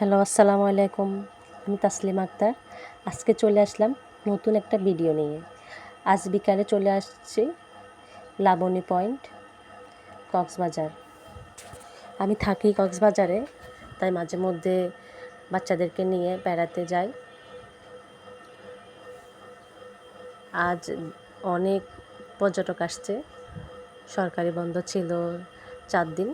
Hello, আসসালামু আলাইকুম। আমি তাসলিম আক্তার। আজকে চলে আসলাম নতুন একটা ভিডিও নিয়ে। আজ বিকালে চলে আসছি লাবণী পয়েন্ট, কক্সবাজার। আমি থাকি কক্সবাজারে, তাই মাঝে মধ্যে বাচ্চাদেরকে নিয়ে বেড়াতে যাই। আজ অনেক পর্যটক আসছে। সরকারি বন্ধ ছিল চার দিন।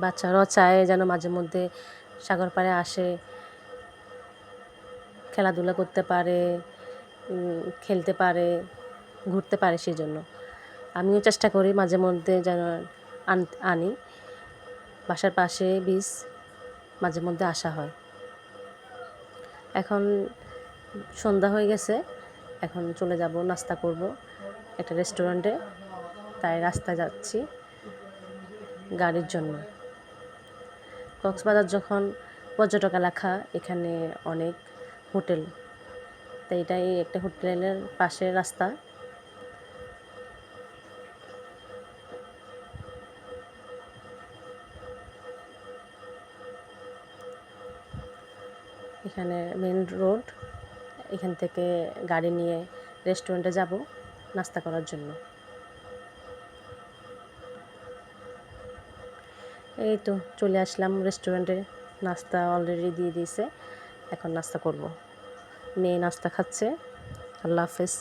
বাচ্চারাও চায় যেন মাঝে মধ্যে সাগর পাড়ে আসে, খেলাধুলা করতে পারে খেলতে পারে, ঘুরতে পারে সেই জন্য আমিও চেষ্টা করি মাঝে মধ্যে যেন আন- আনি। বাসার পাশে বীজ মাঝে মধ্যে আসা হয়। এখন সন্ধ্যা হয়ে গেছে, এখন চলে যাব, নাস্তা করব একটা রেস্টুরেন্টে তাই রাস্তায় যাচ্ছি গাড়ির জন্য। কক্সবাজার যখন পর্যটক এলাকা এখানে অনেক হোটেল। তো এটাই একটা হোটেলের পাশের রাস্তা। এখানে মেন রোড। এখান থেকে গাড়ি নিয়ে রেস্টুরেন্টে যাব, নাস্তা করার জন্য। এই তো চলে আসলাম রেস্টুরেন্টে নাস্তা অলরেডি দিয়ে দিয়েছে। এখন নাস্তা করব। মেয়ে নাস্তা খাচ্ছে। আল্লাহ হাফেজ।